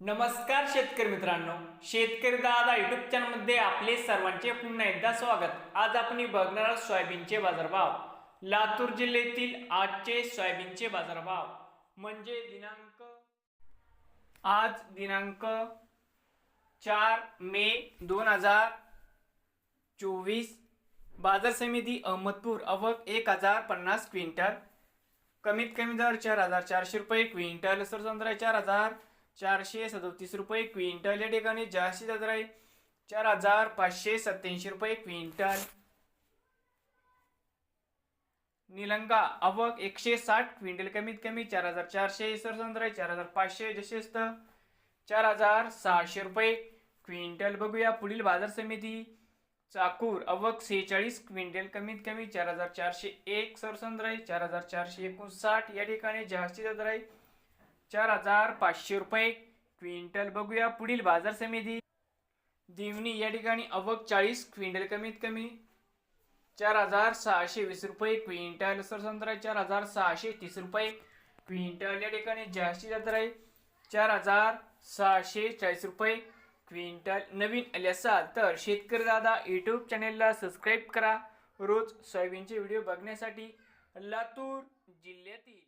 नमस्कार शेतकरी मित्रांनो शेतकरी दादा युट्यूब चॅनलमध्ये आपले सर्वांचे पुन्हा एकदा स्वागत. आज आपण बघणार आहोत सोयाबीनचे बाजारभाव. लातूर जिल्ह्यातील आजचे सोयाबीनचे बाजारभाव. म्हणजे दिनांक आज दिनांक चार मे दोन हजार चोवीस. बाजार समिती अहमदपूर अवक एक हजार पन्नास क्विंटल. कमीत कमी दर चार हजार चारशे रुपये क्विंटल सरसंत्रा चार हजार चारशे सदोतीस रुपये क्विंटल. या ठिकाणी जास्तीत दर आहे चार हजार पाचशे सत्याऐंशी रुपये क्विंटल. निलंगा अवक एकशे साठ क्विंटल कमीत कमी चार हजार चारशे. सरसंत्रा चार हजार पाचशे जसेच तर चार हजार सहाशे रुपये क्विंटल. बघूया पुढील बाजार समिती. चाकूर अवक सेहेचाळीस क्विंटल कमीत कमी चार हजार चारशे एक. सरसंद्र आहे चार हजार चारशे एकोणसाठ. या ठिकाणी जास्तीत दर आहे चार हजार पाचशे रुपये. क्विंटल बघूया पुढील बाजार समिती. दिवणी या ठिकाणी अवक चाळीस क्विंटल कमीत कमी. चार हजार सहाशे वीस रुपये. क्विंटल सरसंत्रा चार हजार सहाशे तीस रुपये. क्विंटल या ठिकाणी जास्तीत दर आहे चार हजार सहाशे चाळीस रुपये. क्विंटल नवीन आले असाल तर शेतकरी दादा यूट्यूब चॅनेलला सबस्क्राईब करा. रोज सोयाबीनचे व्हिडिओ बघण्यासाठी लातूर जिल्ह्यातील